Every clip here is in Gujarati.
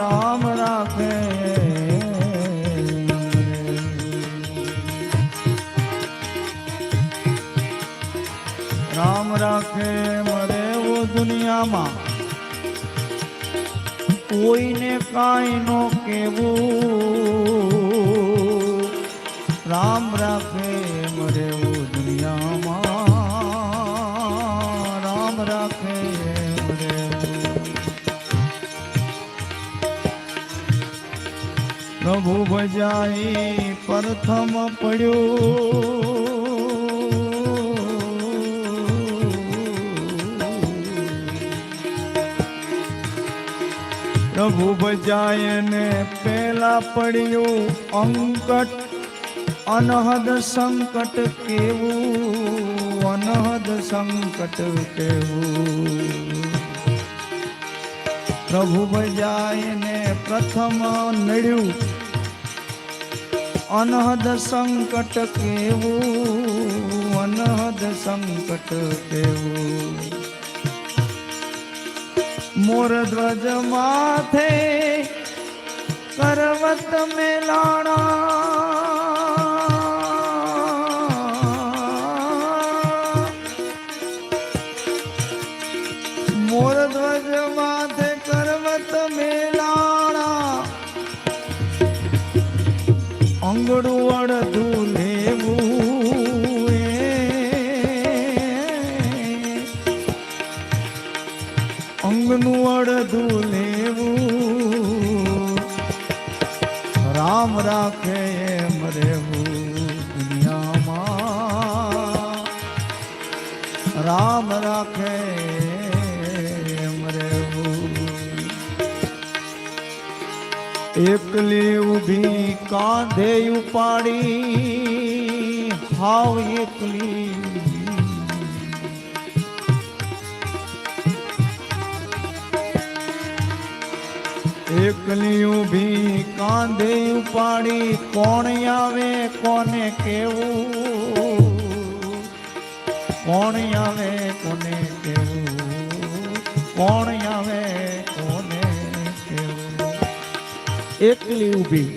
રામ રાખે. રામ રાખે મરે ઓ દુનિયામાં. કોઈને કાંઈ નો કેવું રામ રાખે. પ્રભુ ભજાઈ પ્રથમ પડ્યો. પ્રભુ ભજાય ને પેલા પડ્યું અંકટ, અનહદ સંકટ કેવું? અનહદ સંકટ કેવું? પ્રભુ ભજાઈને પ્રથમ નડ્યું. અનહદ સંકટ કેવું, અનહદ સંકટ કેવું. મોર ધ્વજ માથે કરવત મેલાણા. મોર ધ્વજ માથે મેલાણા. અંગડું અડધું લેવું. અંગનું અડધું લેવું રામ રાખે એમ રહેવું દુનિયામાં. રામ રાખે એકલી ઊભી કાંધે ઉપાડી હાવ એકલી. એકલી ઊભી કાંધે ઉપાડી, કોણ આવે, કોને કેવું? કોણ આવે, કોને કેવું? કોણ આવે એકલી ઊભી.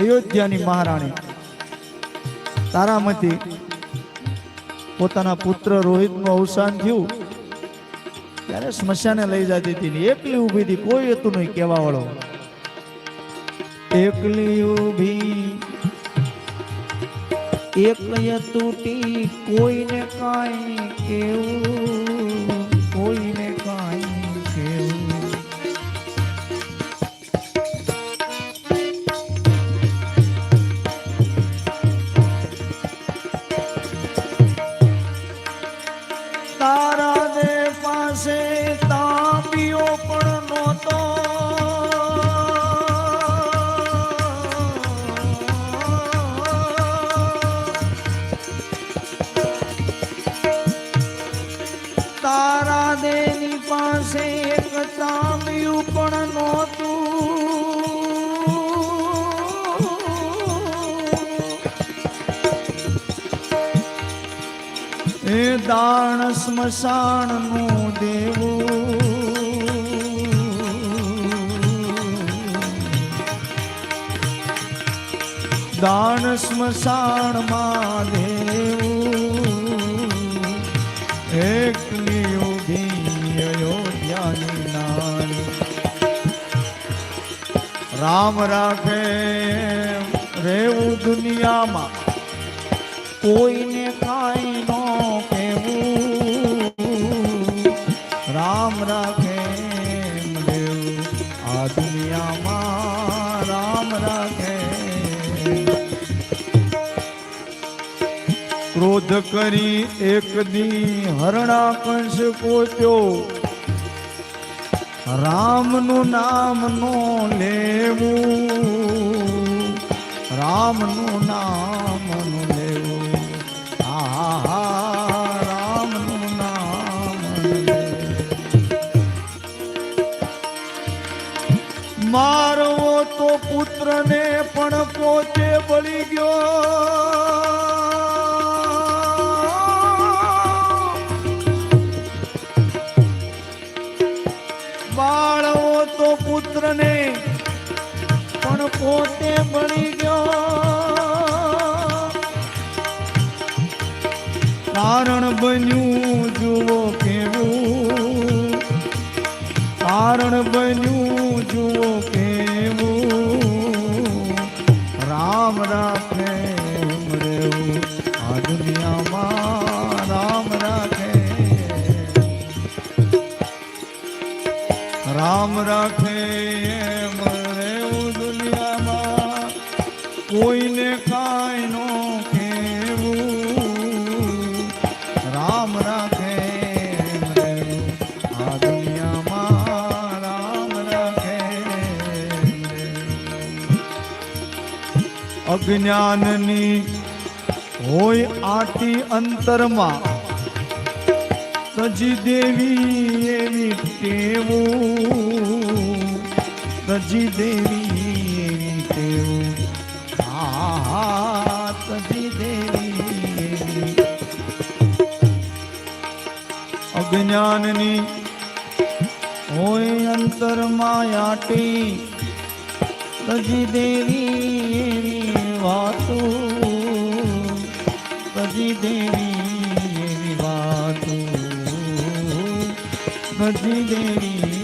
અયોધ્યાની મહારાણી તારામતી પોતાના પુત્ર રોહિતનું અવસાન થયું. ત્યારે સ્મશાને લઈ જતી હતી એકલી ઊભી હતી, કોઈ હતું નહીં કેવા વાળો એકલી ઊભી એકય તૂટી, કોઈને કાંઈ કેવું તારા દે પાસે તાંબીઓ પણ નહોતો. તારા દેની પાસે એક તાંબિયું પણ નહોતું. એ દાણ સ્મશાનનું દેવું. દાણ સ્મશાનમાં દેવું. એકલી ઊભી અયોધ્યાની રામ રાખે રેવું દુનિયામાં. કોઈને કાંઈ નો રામ રાખે આ દુનિયામાં રામ રાખે. ક્રોધ કરી એક દી હરણા કંસ પોત્યો. રામનું નામ નો લેવું. રામનું નામ પણ પોતે બળી ગયો. બાળવો તો પુત્રને પોતે બળી ગયો. કારણ બન્યું, જુઓ કેવું. કારણ બન્યું કોઈને કાંઈ નો રામ રાખે આ રામ રાખે અજ્ઞાનની હોય આટી અંતરમાં, સજી દેવી એવી ટેવું સજી દેવી અજ્ઞાનની હોય અંતરમાં આટી તજી દેવી એવી વાતો તજી દેવી એવી વાતો તજી દેવી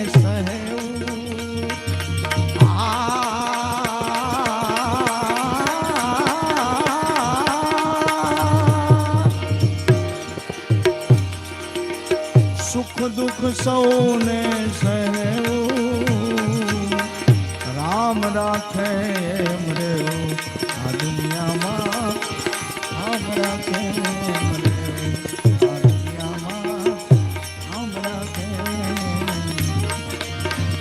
સૌને સહેવું રામ રાખે